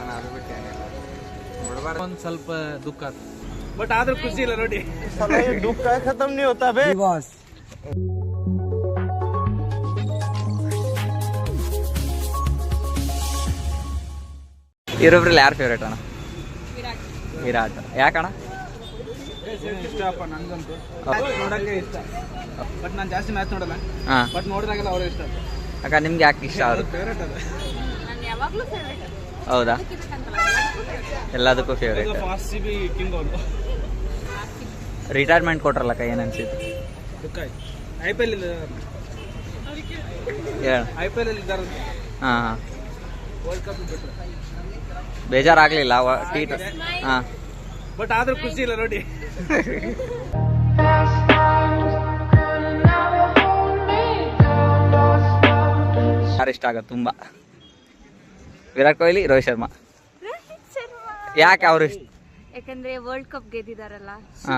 ಅಣ್ಣ ಅದು ಬಿಟ್ಟು ಏನಿಲ್ಲ. ಬಿಡಬಾರ್ದು. ಒಂದ್ ಸ್ವಲ್ಪ ದುಃಖ ಬಟ್ ಆದ್ರೂ ಖುಷಿ ಇಲ್ಲ ನೋಡಿ. ದುಃಖ ಖತಮ್ ಯಾರು ಫೇವ್ರೇಟ್ ಅಣ್ಣ? ವಿರಾಟ್. ಯಾಕಣ್ಣ? ಇಷ್ಟಪ್ಪ ನಂಗಂತೂ ನೋಡಕ್ಕೆ ಇಷ್ಟ ಬಟ್ ನಾನು ಜಾಸ್ತಿ ಮ್ಯಾಚ್ ನೋಡಲ್ಲ. ಹಾಂ. ಬಟ್ ನೋಡಿದಾಗೆಲ್ಲ ಅವ್ರಿಗೆ ಇಷ್ಟ. ಅಕ್ಕ ನಿಮ್ಗೆ ಯಾಕೆ ಇಷ್ಟ ಅವರು ಫೇವ್ರೇಟ್ ಅದು. ನಾನು ಯಾವಾಗಲೂ ಫೇವ್ರೇಟ್ ಹೌದಾ? ಎಲ್ಲದಕ್ಕೂ ಫೇವ್ರೇಟ್ ರಿಟೈರ್ಮೆಂಟ್ ಕೊಟ್ರಲ್ಲ ಕೈ ಏನು ಅನ್ಸಿತ್ತು I P L I P L ಹಾಂ ಬೇಜಾರಾಗಲಿಲ್ಲ ಟಿ ಹಾಂ. ಬಟ್ ಆದ್ರೂ ಖುಷಿ ಇಲ್ಲ ನೋಡಿ. ಯಾರಿಷ್ಟ ಆಗತ್ತೆ ತುಂಬ. ವಿರಾಟ್ ಕೊಹ್ಲಿ ರೋಹಿತ್ ಶರ್ಮಾ. ಯಾಕೆ ಅವರು ಇಷ್ಟ? ಯಾಕಂದ್ರೆ ವರ್ಲ್ಡ್ ಕಪ್ ಗೆದ್ದಿದಾರಲ್ಲ. ಹಾ.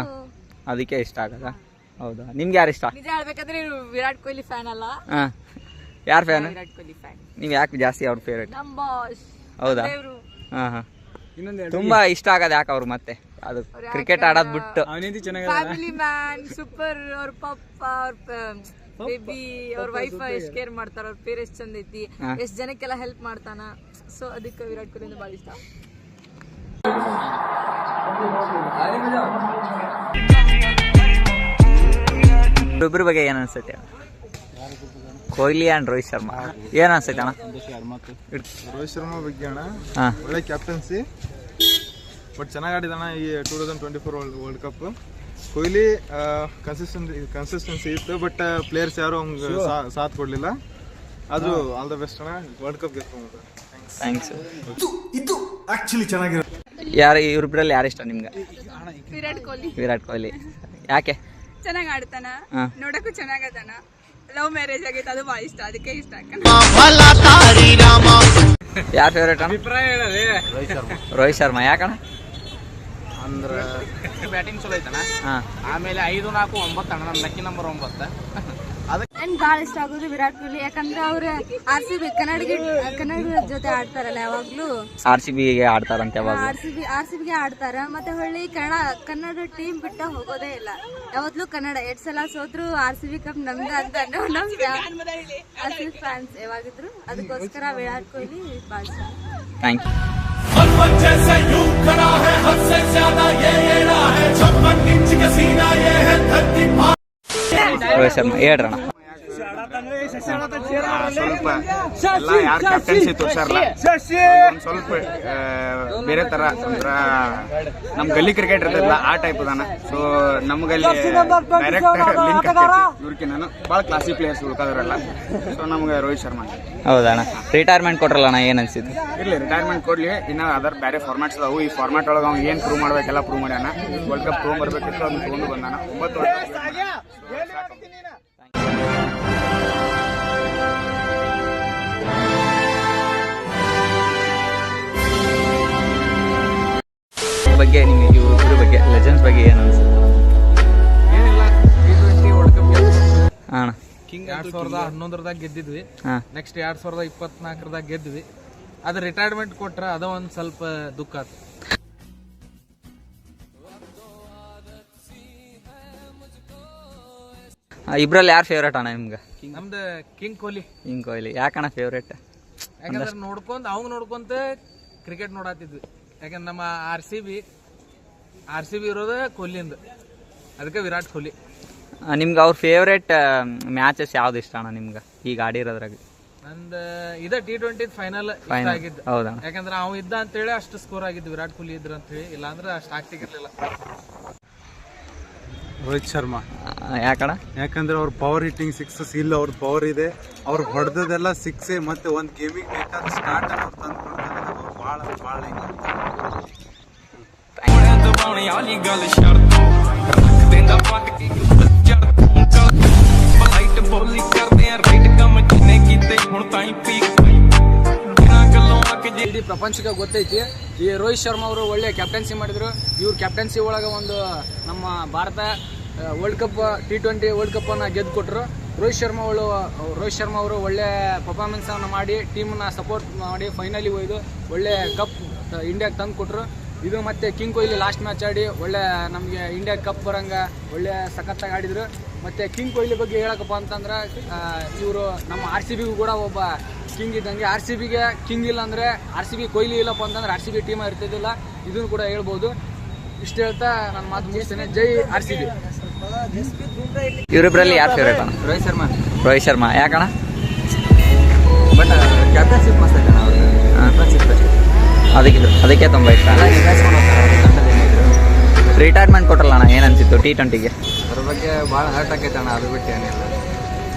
ಅದಕ್ಕೆ ಇಷ್ಟ ಆಗದ ಹೌದಾ. ನಿಮ್ಗೆ ಯಾರು ಇಷ್ಟ? ನಿಜ ಹೇಳ್ಬೇಕಂದ್ರೆ ಇವ್ರು ವಿರಾಟ್ ಕೊಹ್ಲಿ ಫ್ಯಾನ್ ಅಲ್ಲ. ಹಾಂ. ಯಾರು ಫ್ಯಾನ್ ವಿರಾಟ್ ಕೊಹ್ಲಿ ಫ್ಯಾನ್ ನೀವು ಯಾಕೆ ಜಾಸ್ತಿ ಅವ್ರ ಫೇವ್ರೇಟ್ ನಮ್ ಬಾಸ್ ಹೌದಾ? ಇವರು. ಹಾಂ ಹಾಂ. ತುಂಬಾ ಇಷ್ಟ ಆಗದ ಯಾಕೆ ಅವ್ರು ಮತ್ತೆ? ಅದು ಕ್ರಿಕೆಟ್ ಆಡೋದ್ ಬಿಟ್ಟು ಅವನಿಂದ ಫ್ಯಾಮಿಲಿ ಮ್ಯಾನ್ ಸೂಪರ್ ಅವ್ರ ಪಪ್ಪ ಅವ್ರ ಬೇಬಿ ಅವ್ರ ವೈಫ್ ಎಷ್ಟು ಕೇರ್ ಮಾಡ್ತಾರ? ಅವ್ರ ಪೇರ್ ಎಷ್ಟ್ ಚಂದ ಐತಿ. ಎಷ್ಟ್ ಜನಕ್ಕೆಲ್ಲ ಹೆಲ್ಪ್ ಮಾಡ್ತಾನ? ಸೊ ಅದಕ್ಕೆ ವಿರಾಟ್ ಕೊಹ್ಲಿ ಅಂದ್ರೆ ಭಾಳ ಇಷ್ಟ. ಬಗ್ಗೆ ಏನ್ ಅನ್ಸುತ್ತೆ? ಕೊಹ್ಲಿ ಅಂಡ್ ರೋಹಿತ್ ಶರ್ಮಾ. ಏನ್ ಅನ್ಸುತ್ತೆ ಅಣ್ಣ? ರೋಹಿತ್ ಶರ್ಮಾ ಬಗ್ಗೆ ಅಣ್ಣ ಹಾ. ಒಳ್ಳೆ ಕ್ಯಾಪ್ಟನ್ಸಿ ಬಟ್ ಚೆನ್ನಾಗಿ ಆಡಿದಣ್ಣ ಈ two thousand twenty four world world cup Kohli consistency consistency ಇತ್ತು ಬಟ್ ಪ್ಲೇಯರ್ಸ್ ಯಾರು ಅವ್ಗೆ ಸಾಥ್ ಕೊಡಲಿಲ್ಲ. ಆದರೂ ಆಲ್ ದ ಬೆಸ್ಟ್ ಅಣ್ಣ ವರ್ಲ್ಡ್ ಕಪ್ ಗೆದ್ಕೊಂಡು ಥ್ಯಾಂಕ್ಸ್ ಯಾರು ಇವ್ರಿಬ್ರಲ್ಲಿ ಯಾರು ಇಷ್ಟ ನಿಮ್ಗೆ? ವಿರಾಟ್ ಕೊಹ್ಲಿ. ವಿರಾಟ್ ಕೊಹ್ಲಿ. ಯಾಕೆ? ಚೆನ್ನಾಗಿ ಆಡ್ತಾನ. ನೋಡಕ್ಕೂ ಚೆನ್ನಾಗದಾನ ಲವ್ ಮ್ಯಾರೇಜ್ ಆಗೈತೆ ಅದು ಭಾಳ ಇಷ್ಟ. ಅದಕ್ಕೆ ಇಷ್ಟ ಯಾರು ಫೇವ್ರೇಟ್ ಅಣ್ಣ? ರೋಹಿತ್ ಶರ್ಮಾ. ಯಾಕಣ್ಣ? ಅಂದ್ರೆ ಬ್ಯಾಟಿಂಗ್ ಚಲೋ ಐತಣ್ಣ. ಆಮೇಲೆ ಐದು ನಾಲ್ಕು ಒಂಬತ್ತು ಅಣ್ಣ ನನ್ನ ಲಕ್ಕಿ ನಂಬರ್ ಒಂಬತ್ತು. ನನ್ಗೆ ಭಾಳ ಇಷ್ಟ ಆಗೋದು ವಿರಾಟ್ ಕೊಹ್ಲಿ. ಯಾಕಂದ್ರೆ ಅವ್ರ ಆರ್ ಸಿ ಬಿ ಕನ್ನಡಿಗ ಕನ್ನಡಿಗರ ಜೊತೆ ಆಡ್ತಾರಲ್ಲ ಯಾವಾಗ್ಲೂ. ಆರ್ ಸಿ ಬಿಗೆ ಆಡ್ತಾರಂತೆ ಯಾವಾಗ R C B R C ಬಿಗೆ ಆಡ್ತಾರ. ಮತ್ತೆ ಹೊಳ್ಳಿ ಕನ್ನಡ ಕನ್ನಡ ಟೀಮ್ ಬಿಟ್ಟ ಹೋಗೋದೇ ಇಲ್ಲ. ಯಾವಾಗಲೂ ಕನ್ನಡ ಎರಡ್ ಸಲ ಸೋತ್ರು ಆರ್ ಸಿ ಬಿ ಕಪ್ ನಮ್ದ ಅಂತ ಆರ್ ಸಿ ಬಿ ಫ್ಯಾನ್ಸ್ ಯಾವಾಗಿದ್ರು. ಅದಕ್ಕೋಸ್ಕರ ವಿರಾಟ್ ಕೊಹ್ಲಿ ಭಾಳ ಇಷ್ಟ. ಥ್ಯಾಂಕ್ ಯು ಹೇಳ್ರಣ್ಣ ಸ್ವಲ್ಪ ಎಲ್ಲ ಯಾರು ಕ್ಯಾಪ್ಟನ್ಸಿ ತೋರ್ಸಾರಲ್ಲ ಒಂದ್ ಸ್ವಲ್ಪ ಬೇರೆ ತರ ಅಂದ್ರ ನಮ್ ಗಲ್ಲಿ ಕ್ರಿಕೆಟ್ ಇರ್ತದಲ್ಲ ಆ ಟೈಪ್ ಅದಾನ ಸೊ ನಮ್ಗಲ್ಲಿ ಡೈರೆಕ್ಟ್ ಲಿಂಕ್ ಇವ್ರಿಗೆ ನಾನು ಭಾಳ ಕ್ಲಾಸಿ ಪ್ಲೇಯರ್ಸ್ ಉಳ್ಕೋದ್ರಲ್ಲ ಸೊ ನಮ್ಗೆ ರೋಹಿತ್ ಶರ್ಮಾ. ಹೌದಾ ಅಣ್ಣ ರಿಟೈರ್ಮೆಂಟ್ ಕೊಟ್ರಲ್ಲ ಅಣ್ಣ ಏನು ಇಲ್ಲ ಇರ್ಲಿ ರಿಟೈರ್ಮೆಂಟ್ ಕೊಡ್ಲಿ. ಇನ್ನ ಅದರ್ ಬೇರೆ ಫಾರ್ಮ್ಯಾಟ್ಸ್ ಅದಾವು. ಈ ಫಾರ್ಮ್ಯಾಟ್ ಒಳಗೆ ಅವ್ನು ಏನ್ ಪ್ರೂವ್ ಮಾಡ್ಬೇಕೆಲ್ಲ ಪ್ರೂವ್ ಮಾಡ್ಯಾನ. ವರ್ಲ್ಡ್ ಕಪ್ ಪ್ರೂವ್ ಬರ್ಬೇಕಿತ್ತು ಅದನ್ನ ತಗೊಂಡು ಬಂದಾನ. ಒಂಬತ್ತು ಬಗ್ಗೆ ನಿಮಗೆ ಇವ್ರ ಬಗ್ಗೆ ಲೆಜೆಂಡ್ಸ್ ಬಗ್ಗೆ ಏನು ಅನ್ಸುತ್ತೆ? ಅಣ್ಣ. ಕಿಂಗ್ ಎರಡ್ ಸಾವಿರದ ಹನ್ನೊಂದರದಾಗ ಗೆದ್ದಿದ್ವಿ. ಹಾಂ. ನೆಕ್ಸ್ಟ್ ಎರಡ್ ಸಾವಿರದ ಇಪ್ಪತ್ನಾಲ್ಕರದಾಗ ಗೆದ್ವಿ ಅದು ರಿಟೈರ್ಮೆಂಟ್ ಕೊಟ್ರ ಅದ ಒಂದ್ ಸ್ವಲ್ಪ ದುಃಖ ಆತು. ಇಬ್ರಲ್ಲಿ ಯಾರು ಫೇವ್ರೇಟ್ ಅಣ್ಣ ನಿಮ್ಗೆ? ನಮ್ದು ಕಿಂಗ್ ಕೊಹ್ಲಿ ಕಿಂಗ್ ಕೊಹ್ಲಿ ಯಾಕಣ್ಣ ಫೇವ್ರೇಟ್ ಯಾಕಂದ್ರೆ ನೋಡ್ಕೊಂಡ್ ಅವಂಗ್ ನೋಡ್ಕೊಂತ ಕ್ರಿಕೆಟ್ ನೋಡಾತಿದ್ವಿ. ಯಾಕಂದ್ರೆ ನಮ್ಮ R C B R C B ಇರೋದು ಕೊಹ್ಲಿಂದ ಅದಕ್ಕೆ ವಿರಾಟ್ ಕೊಹ್ಲಿ. ನಿಮ್ಗೆ ಅವ್ರ ಫೇವ್ರೇಟ್ ಮ್ಯಾಚಸ್ ಯಾವ್ದು ಇಷ್ಟ ಅಣ್ಣ ನಿಮ್ಗೆ? ಈಗ ಆಡಿರೋದ್ರಾಗ ನಂದು ಇದ ಟಿ ಟ್ವೆಂಟಿ ಫೈನಲ್ ಆಗಿದ್ದು. ಹೌದಾ? ಯಾಕಂದ್ರೆ ಅವ್ ಇದ್ದ ಅಂತೇಳಿ ಅಷ್ಟು ಸ್ಕೋರ್ ಆಗಿದ್ದು. ವಿರಾಟ್ ಕೊಹ್ಲಿ ಇದ್ರ ಅಂತೇಳಿ. ಇಲ್ಲಾಂದ್ರೆ ಅಷ್ಟು ಆಗ್ತಿರ್ಲಿಲ್ಲ ರೋಹಿತ್ ಶರ್ಮಾ. ಯಾಕಣ್ಣ? ಯಾಕಂದ್ರೆ ಅವ್ರ ಪವರ್ ಹಿಟ್ಟಿಂಗ್ ಸಿಕ್ಸಸ್ ಇಲ್ಲ ಅವ್ರ ಪವರ್ ಇದೆ. ಅವ್ರ ಹೊಡೆದದೆಲ್ಲ ಸಿಕ್ಸೇ ಮತ್ತೆ ಒಂದು ಗೇಮಿಗೆ ಬೇಕಾದ ಸ್ಟಾರ್ಟ್ ಅವ್ರು ತಂದು ಕೊಡ್ತಾರೆ ಭಾಳ ಭಾಳ ਦਬਾਉਣੇ ਵਾਲੀ ਗੱਲ ਛੱਡ ਦੋ ਰੱਖ ਦਿੰਦਾ ਪੱਟ ਕੇ ਉੱਪਰ ਚੜ ਚੱਲ ਬਲਾਈਟ ਬੋਲੀ ਕਰਦੇ ਆ ਰਾਈਟ ਕੰਮ ਜਿਨੇ ਕੀਤੇ ਹੁਣ ਤਾਈਂ ਪੀਕ ਬਿਨਾਂ ਗੱਲੋਂ ਆ ਕੇ ਜੇ ಇಡೀ ಪ್ರಪಂಚಕ್ಕೆ ಗೊತ್ತೈತಿ ಈ ರೋಹಿತ್ ಶರ್ಮಾ ಅವರು ಒಳ್ಳೆ ಕ್ಯಾಪ್ಟನ್ಸಿ ಮಾಡಿದ್ರು ಇವ್ರ ಕ್ಯಾಪ್ಟನ್ಸಿ ಒಳಗೆ ಒಂದು ನಮ್ಮ Bharat world cup T twenty world cup ಅನ್ನ ಗೆದ್ದು ಕೊಟ್ರು ರೋಹಿತ್ ಶರ್ಮಾ ಅವರು ರೋಹಿತ್ ಶರ್ಮಾ ಅವರು ಒಳ್ಳೆ ಪರ್ಫಾರ್ಮೆನ್ಸ್ ಅನ್ನು ಮಾಡಿ ಟೀಮನ್ನ ಸಪೋರ್ಟ್ ಮಾಡಿ ಫೈನಲಿ ಒಯ್ದು ಒಳ್ಳೆ ಕಪ್ ಇಂಡಿಯಾಗೆ ತಂದು ಕೊಟ್ಟರು ಇದು ಮತ್ತೆ ಕಿಂಗ್ ಕೊಹ್ಲಿ ಲಾಸ್ಟ್ ಮ್ಯಾಚ್ ಆಡಿ ಒಳ್ಳೆ ನಮಗೆ ಇಂಡಿಯಾ ಕಪ್ ಬರಂಗ ಒಳ್ಳೆ ಸಖತ್ತಾಗಿ ಆಡಿದ್ರು. ಮತ್ತೆ ಕಿಂಗ್ ಕೊಹ್ಲಿ ಬಗ್ಗೆ ಹೇಳಕಪ್ಪ ಅಂತಂದ್ರೆ ಇವರು ನಮ್ಮ ಆರ್ ಸಿ ಬಿಗೂ ಕೂಡ ಒಬ್ಬ ಕಿಂಗ್ ಇದ್ದಂಗೆ. ಆರ್ ಸಿ ಬಿಗೆ ಕಿಂಗ್ ಇಲ್ಲ ಅಂದರೆ ಆರ್ ಸಿ ಬಿ ಕೊಹ್ಲಿ ಇಲ್ಲಪ್ಪ ಅಂತಂದ್ರೆ ಆರ್ ಸಿ ಬಿ ಟೀಮ್ ಇರ್ತಿದ್ದಿಲ್ಲ. ಇದನ್ನು ಕೂಡ ಹೇಳ್ಬೋದು. ಇಷ್ಟು ಹೇಳ್ತಾ ನನ್ನ ಮಾತು ಮುಗಿಸ್ತೇನೆ. ಜೈ ಆರ್ ಸಿ ಬಿ ಇವರಿಬ್ಬರಲ್ಲಿ ಯಾರು ಫೇವ್ರೇಟ್ ಅಣ್ಣ ರೋಹಿತ್ ಶರ್ಮಾ. ರೋಹಿತ್ ಶರ್ಮಾ. ಯಾಕಣ್ಣ? ಬಟ್ ಕ್ಯಾಪ್ಟನ್ಶಿಪ್ ಮಸ್ತ್ ಅವ್ರಿಗೆ ಕ್ಯಾಪ್ಟನ್ಶಿಪ್ ಅದಕ್ಕೆ ಅದಕ್ಕೆ ತುಂಬ ಇಷ್ಟ. ರಿಟೈರ್ಮೆಂಟ್ ಕೊಟ್ಟಲ್ಲ ಅಣ್ಣ ಏನು ಅನ್ಸಿತ್ತು ಟಿ ಟ್ವೆಂಟಿಗೆ ಅದ್ರ ಬಗ್ಗೆ ಭಾಳ ಹರ್ಟ್ ಆಗೈತೆ ಅಣ್ಣ ಅದು ಬಿಟ್ಟು ಏನಿಲ್ಲ.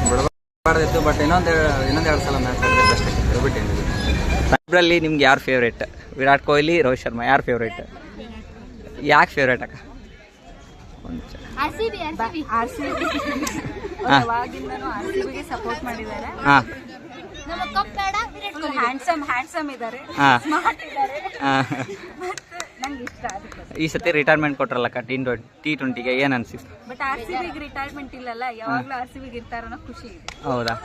ಬಿಡಬಾರ್ದಿತ್ತು ಬಟ್ ಇನ್ನೊಂದು ಇನ್ನೊಂದು ಎರಡು ಸಲ ಮ್ಯಾಚ್ ಆಡಿದ್ರೆ ಅಷ್ಟೇ ಅದು ಬಿಟ್ಟು ಏನಿಲ್ಲ. ಇಬ್ಬರಲ್ಲಿ ನಿಮ್ಗೆ ಯಾರು ಫೇವ್ರೇಟ್ ವಿರಾಟ್ ಕೊಹ್ಲಿ ರೋಹಿತ್ ಶರ್ಮಾ ಯಾರು ಫೇವ್ರೇಟ್ ಯಾಕೆ ಫೇವ್ರೇಟ್ ಅಕ್ಕ? ಒಂದ್ ನಿಮಿಷ. R C B R C B ಹಾ. ಅವಾಗಿಂದನೂ ಆರ್ ಸಿ ಬಿಗೆ ಸಪೋರ್ಟ್ ಮಾಡಿದ್ದಾರೆ. ಹಾಂ. ನಮ್ಮ ಕಪ್ ಬೇಡ ವಿರಾಟ್ ಕೊಹ್ಲಿ. ಹ್ಯಾಂಡ್ಸಮ್ ಹ್ಯಾಂಡ್ಸಮ್ ಇದ್ದಾರೆ ಸ್ಮಾರ್ಟ್ ಇದ್ದಾರೆ ಹಾಂ. ಮತ್ತೆ ನಂಗೆ ಇಷ್ಟ ಅದಕ್ಕೆ ಈ ಸತಿ ರಿಟೈರ್ಮೆಂಟ್ ಕೊಟ್ರಲ್ಲ ಟಿ ಟಿ ಟ್ವೆಂಟಿಗೆ ಏನು ಅನ್ಸಿತ್ತು? ಬಟ್ ಆರ್ ಸಿ ಬಿಗೆ ರಿಟೈರ್ಮೆಂಟ್ ಇಲ್ಲಲ್ಲ ಯಾವಾಗ್ಲೂ ಆರ್ ಸಿ ಬಿಗೆ ಇರ್ತಾರ ಅನ್ನೋ ಖುಷಿ ಇದೆ. ಹೌದಾ?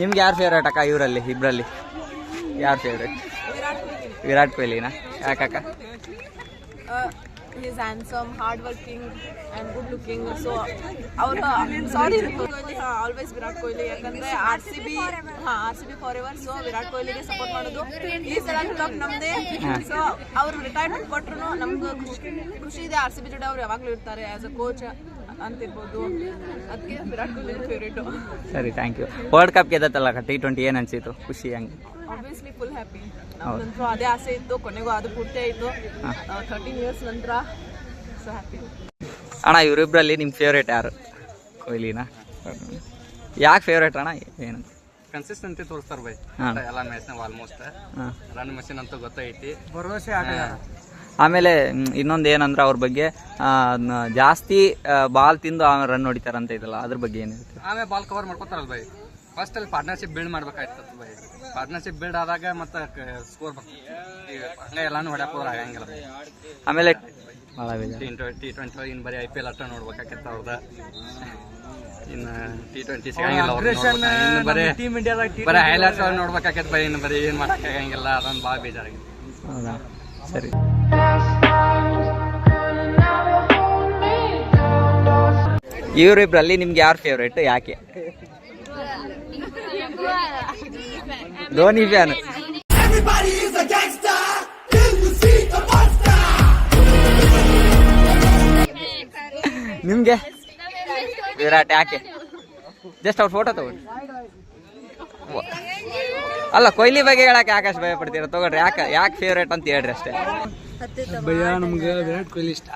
ನಿಮ್ಗೆ ಯಾರು ಫೇವ್ರೇಟ್ ಅಕ್ಕ ಇವರಲ್ಲಿ ಇಬ್ಬರಲ್ಲಿ ಯಾರು ಫೇವ್ರೇಟ್ ವಿರಾಟ್ ಕೊಹ್ಲಿನಾ? ಯಾಕಕ್ಕ? Is handsome hard working and good looking so ಅವರು ಸಾರಿ ಕೊಹ್ಲಿ ಆಲ್ವೇಸ್ ವಿರಾಟ್ ಕೊಹ್ಲಿ ಯಾಕಂದ್ರೆ ಆರ್ ಸಿ ಬಿ ಹಾಂ R C B for ever so Virat ಕೊಹ್ಲಿಗೆ support ಮಾಡೋದು. ಈ ಸಲ ಕಪ್ ನಮ್ಮದೇ ಸೊ ಅವರು ರಿಟೈರ್ಮೆಂಟ್ ಕೊಟ್ಟರು ನಮ್ಗೆ ಖುಷಿ ಇದೆ. ಆರ್ ಸಿ ಬಿ ಜೊತೆ ಅವ್ರು ಯಾವಾಗಲೂ ಇರ್ತಾರೆ ಆ್ಯಸ್ ಅ ಕೋಚ್ ಅಂತಿರ್ಬೋದು. ಅದಕ್ಕೆ ವಿರಾಟ್ ಕೊಹ್ಲಿ ಫೇವ್ರೇಟು ಸರಿ ಥ್ಯಾಂಕ್ ಯು ವರ್ಲ್ಡ್ ಕಪ್ ಗೆದ್ದತ್ತಲ್ಲ ಟಿ ಟ್ವೆಂಟಿ ಏನು ಅನಿಸಿತು ಖುಷಿ ಹಂಗೆ. ಆಬ್ವಿಯಸ್ಲಿ ಫುಲ್ ಹ್ಯಾಪಿ ನಂತರ ಅದೇ ಆಸೆ ಇತ್ತು ಕೊನೆಗೂ ಅದು ಪೂರ್ತಿ ಆಯಿತು. ತರ್ಟೀನ್ ಇಯರ್ಸ್ ನಂತರ ಸೊ ಹ್ಯಾಪಿ ಅಣ್ಣ ಇವರಿಬ್ಬರಲ್ಲಿ ನಿಮ್ಮ ಫೇವ್ರೇಟ್ ಯಾರು? ಕೊಹ್ಲಿನ? ಯಾಕೆ ಫೇವ್ರೇಟ್ ಅಣ್ಣ? ಏನು? ಕನ್ಸಿಸ್ಟೆನ್ಸಿ ತೋರಿಸ್ತಾರೆ ಬೈ. ಎಲ್ಲ ಮ್ಯಾಚ್ನಾಗ ಆಲ್ಮೋಸ್ಟ್ ಹಾಂ. ರನ್ ಮಷಿನ್ ಅಂತ ಗೊತ್ತೈತಿ. ಆಮೇಲೆ ಇನ್ನೊಂದು ಏನಂದ್ರೆ ಅವ್ರ ಬಗ್ಗೆ ಜಾಸ್ತಿ ಬಾಲ್ ತಿಂದು ರನ್ ಹೊಡಿತಾರಂತ ಇದಲ್ಲ ಅದ್ರ ಬಗ್ಗೆ ಏನು ಹೇಳ್ತೀವಿ ಆಮೇಲೆ ಬಾಲ್ ಕವರ್ ಮಾಡ್ಕೋತಾರಲ್ಲ ಬೈ. ಫಸ್ಟ್ ಅಲ್ಲಿ ಪಾರ್ಟ್ನರ್ಶಿಪ್ ಬಿಲ್ಡ್ ಮಾಡ್ಬೇಕಾಯ್ತದ ಬೈ ಪಾರ್ಟ್ನರ್ಶಿಪ್ ಬಿಲ್ಡ್ ಆದಾಗ ಮತ್ತೆ ಸ್ಕೋರ್ ಹಂಗೆ ಎಲ್ಲಾನು ಹೊಡ್ಯಾಕ್ ಹೋದ್ರೆ ಆಗಂಗಿಲ್ಲ ಆಮೇಲೆ ಟಿ ಟ್ವೆಂಟಿ ಟ್ವೆಂಟಿ ಇನ್ ಬರೀ ಐ ಪಿ ಎಲ್ ಅಷ್ಟ ನೋಡ್ಬೇಕಾಕೈತೆ ಅವ್ರದ. ಇನ್ನು ಟಿ ಟ್ವೆಂಟಿ ಸಿಗಂಗಿಲ್ಲ ಬರೀ ಬರೀ ಹೈಲೈಟ್ಸ್ ಅವ್ರು ನೋಡ್ಬೇಕಾಕೈತೆ ಬರೀ ಇನ್ನು ಬರೀ ಏನು ಆಗಂಗಿಲ್ಲ ಅದೊಂದು ಭಾಳ ಬೇಜಾರಾಗಿದೆ. ಹೌದಾ? ಸರಿ. ಇವರಿಬ್ಬರಲ್ಲಿ ನಿಮ್ಗೆ ಯಾರು ಫೇವ್ರೇಟ್ ಯಾಕೆ? ಧೋನಿ ಫ್ಯಾನ್. ನಿಮ್ಗೆ? ವಿರಾಟ್ ಯಾಕೆ? ಜಸ್ಟ್ ಅವ್ರ ಫೋಟೋ ತಗೊಳ್ಳಿ ವ- ಅಲ್ಲ ಕೊಹ್ಲಿ ಬಗ್ಗೆ ಹೇಳಕ್ಕೆ ಆಕಾಶ್ ಭಯ ಪಡ್ತೀರ? ತಗೊಳ್ರಿ ಯಾಕೆ ಯಾಕೆ ಫೇವ್ರೇಟ್ ಅಂತ ಹೇಳ್ರಿ ಅಷ್ಟೇ. ಭಯ ನಮ್ಗೆ ವಿರಾಟ್ ಕೊಹ್ಲಿ ಇಷ್ಟ.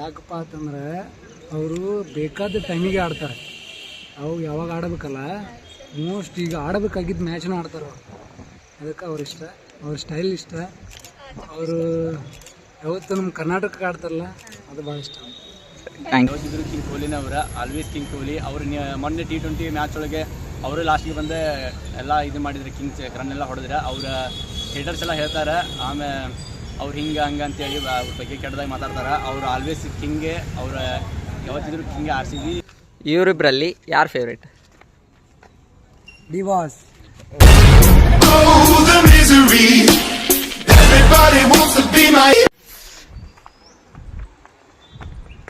ಯಾಕಪ್ಪ ಅಂತಂದ್ರೆ ಅವರು ಬೇಕಾದ ಟೈಮಿಗೆ ಆಡ್ತಾರೆ. ಅವು ಯಾವಾಗ ಆಡಬೇಕಲ್ಲ ಮೋಸ್ಟ್ ಈಗ ಆಡಬೇಕಾಗಿದ್ದ ಮ್ಯಾಚ್ನ ಆಡ್ತಾರೆ ಅವರು. ಅದಕ್ಕೆ ಅವ್ರ ಇಷ್ಟ. ಅವ್ರ ಸ್ಟೈಲ್ ಇಷ್ಟ. ಅವರು ಯಾವತ್ತು ನಮ್ಮ ಕರ್ನಾಟಕಕ್ಕೆ ಆಡ್ತಾರಲ್ಲ ಅದು ಭಾಳ ಇಷ್ಟ. ಥ್ಯಾಂಕ್ ಕಿಂಗ್ ಕೊಹ್ಲಿನ ಕಿಂಗ್ ಕೊಹ್ಲಿನವರ ಆಲ್ವೇಸ್ ಕಿಂಗ್ ಕೊಹ್ಲಿ ಅವರು ಮೊನ್ನೆ ಟಿ ಟ್ವೆಂಟಿ ಮ್ಯಾಚ್ ಒಳಗೆ ಅವರು ಲಾಸ್ಟಿಗೆ ಬಂದು ಎಲ್ಲ ಇದು ಮಾಡಿದ್ರು ಕಿಂಗ್ಸ್ ರನ್ ಎಲ್ಲ ಹೊಡೆದ್ರೆ. ಅವ್ರ ಹೇಟರ್ಸ್ ಎಲ್ಲ ಹೇಳ್ತಾರೆ ಆಮೇಲೆ ಅವ್ರು ಹಿಂಗೆ ಹಂಗೆ ಅಂತೇಳಿ ಅವ್ರ ಬಗ್ಗೆ ಕೆಟ್ಟದಾಗಿ ಮಾತಾಡ್ತಾರೆ. ಅವ್ರು ಆಲ್ವೇಸ್ ಕಿಂಗೆ ಅವ್ರ ಯಾವತ್ತಿದ್ರು ಕಿಂಗೆ ಆರ್ ಸಿ ಬಿ ಇವರಿಬ್ಬರಲ್ಲಿ ಯಾರು ಫೇವ್ರೇಟ್ ಡಿವಾಸ್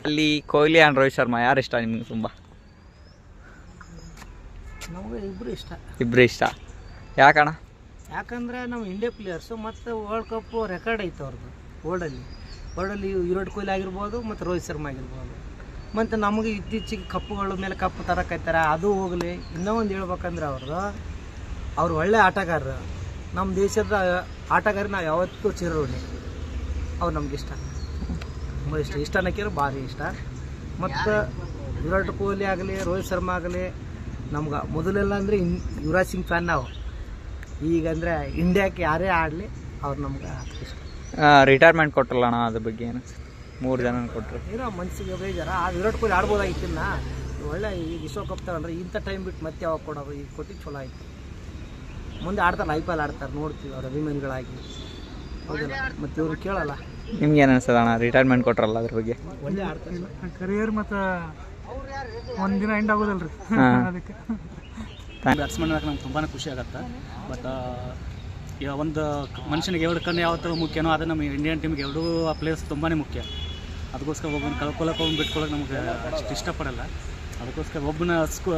ಅಲ್ಲಿ ಕೊಹ್ಲಿ ಆ್ಯಂಡ್ ರೋಹಿತ್ ಶರ್ಮಾ ಯಾರು ಇಷ್ಟ ನಿಮ್ಗೆ ತುಂಬ? ನಮಗೆ ಇಬ್ಬರು ಇಷ್ಟ. ಇಬ್ಬರು ಇಷ್ಟ. ಯಾಕಣ್ಣ? ಯಾಕಂದ್ರೆ ನಮ್ಮ ಇಂಡಿಯಾ ಪ್ಲೇಯರ್ಸು ಮತ್ತು ವರ್ಲ್ಡ್ ಕಪ್ ರೆಕಾರ್ಡ್ ಐತೆ ಅವ್ರದ್ದು ವರ್ಲ್ಡಲ್ಲಿ ವರ್ಲ್ಡಲ್ಲಿ ವಿರಾಟ್ ಕೊಹ್ಲಿ ಆಗಿರ್ಬೋದು ಮತ್ತು ರೋಹಿತ್ ಶರ್ಮಾ ಆಗಿರ್ಬೋದು. ಮತ್ತು ನಮಗೆ ಇತ್ತೀಚೆಗೆ ಕಪ್ಪುಗಳ ಮೇಲೆ ಕಪ್ಪು ತರಕೈತಾರೆ ಅದು ಹೋಗಲಿ. ಇನ್ನೂ ಒಂದು ಹೇಳ್ಬೇಕಂದ್ರೆ ಅವ್ರದ್ದು ಅವ್ರು ಒಳ್ಳೆ ಆಟಗಾರರು. ನಮ್ಮ ದೇಶದ ಆಟಗಾರ ನಾವು ಯಾವತ್ತೂ ಚಿರೋಣಿ ಅವ್ರು ನಮ್ಗೆ ಇಷ್ಟ. ತುಂಬ ಇಷ್ಟ. ಇಷ್ಟ ಅನ್ನೋಕ್ಕಿರೋ ಭಾರಿ ಇಷ್ಟ. ಮತ್ತು ವಿರಾಟ್ ಕೊಹ್ಲಿ ಆಗಲಿ, ರೋಹಿತ್ ಶರ್ಮಾ ಆಗಲಿ, ನಮ್ಗೆ ಮೊದಲೆಲ್ಲ ಅಂದರೆ ಇನ್ ಯುವರಾಜ್ ಸಿಂಗ್ ಫ್ಯಾನ್ ನಾವು. ಈಗ ಅಂದರೆ ಇಂಡಿಯಾಕ್ಕೆ ಯಾರೇ ಆಡಲಿ ಅವ್ರು ನಮ್ಗೆ ಇಷ್ಟ. ರಿಟೈರ್ಮೆಂಟ್ ಕೊಟ್ಟಲ್ಲಣ್ಣ ಅದ್ರ ಬಗ್ಗೆ ಏನು? ಮೂರು ಜನ ಕೊಟ್ಟರು ಏನೋ ಮನಸ್ಸಿಗೆ ಬೇಜಾರ ಆ ವಿರಾಟ್ ಕೊಹ್ಲಿ ಆಡ್ಬೋದಾಗಿತ್ತಿನ್ನ ಒಳ್ಳೆ ಈ ವಿಶ್ವಕಪ್ ತಗೊಂಡ್ರೆ ಇಂಥ ಟೈಮ್ ಬಿಟ್ಟು ಮತ್ತೆ ಯಾವಾಗ ಕೊಡೋದು? ಈಗ ಕೊಟ್ಟಿಗೆ ಚಲೋ ಆಯ್ತು. ಮುಂದೆ ಆಡ್ತಾರೆ ಐ ಪಿ ಎಲ್ ಆಡ್ತಾರೆ ನೋಡ್ತೀವಿ ಅವ್ರ ಅಭಿಮಾನಿಗಳಾಗಿ. ಹೌದಲ್ಲ? ಮತ್ತೆ ಇವ್ರು ಕೇಳಲ್ಲ. ನಿಮ್ಗೆ ಏನು ಅನ್ಸದ ಅಣ್ಣ? ರಿಟೈರ್ಮೆಂಟ್ ಕೊಟ್ರಲ್ಲ ಅದ್ರ ಬಗ್ಗೆ? ಒಳ್ಳೆ ಆಡ್ತಾರೆ. ಕರಿಯರ್ ಮತ್ತು ಒಂದಿನ ಎಂಡ್ ಆಗೋದಲ್ರಿ. ಅದಕ್ಕೆ. ಬ್ಯಾಟ್ಸ್ಮನ್ ನಂಗೆ ತುಂಬಾ ಖುಷಿ ಆಗುತ್ತೆ. ಬಟ್ ಈಗ ಒಂದು ಮನುಷ್ಯನಿಗೆ ಎರಡು ಕಣ್ಣು ಯಾವತ್ತೂ ಥರ ಮುಖ್ಯನೋ ಅದು ನಮ್ಮ ಇಂಡಿಯನ್ ಟೀಮ್ಗೆ ಎರಡೂ ಪ್ಲೇಸ್ ತುಂಬಾ ಮುಖ್ಯ. ಅದಕ್ಕೋಸ್ಕರ ಒಬ್ಬನ ಕಳ್ಕೊಳಕ್ಕೆ ಒಬ್ಬನ ಬಿಟ್ಕೊಳಕ್ಕೆ ನಮ್ಗೆ ಅಷ್ಟು ಇಷ್ಟಪಡಲ್ಲ. ಅದಕ್ಕೋಸ್ಕರ ಒಬ್ಬನ ಸ್ಕೂ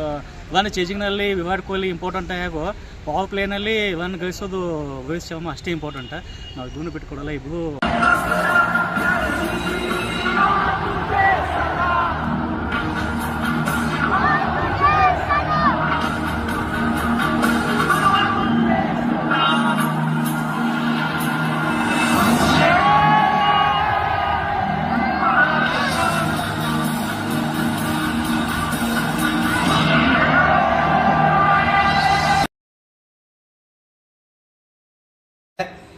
ಇವನ್ ಚೇಜಿಂಗ್ನಲ್ಲಿ ವಿರಾಟ್ ಕೊಹ್ಲಿ ಇಂಪಾರ್ಟೆಂಟ್ ಹೇಗೋ ಪವರ್ ಪ್ಲೇನಲ್ಲಿ ಇವನ್ ಗಳಿಸೋದು ರೋಹಿತ್ ಶರ್ಮಾ ಅಷ್ಟೇ ಇಂಪಾರ್ಟೆಂಟ್ ನಾವು ಇದನ್ನು ಬಿಟ್ಕೊಡಲ್ಲ ಇಬ್ಬರು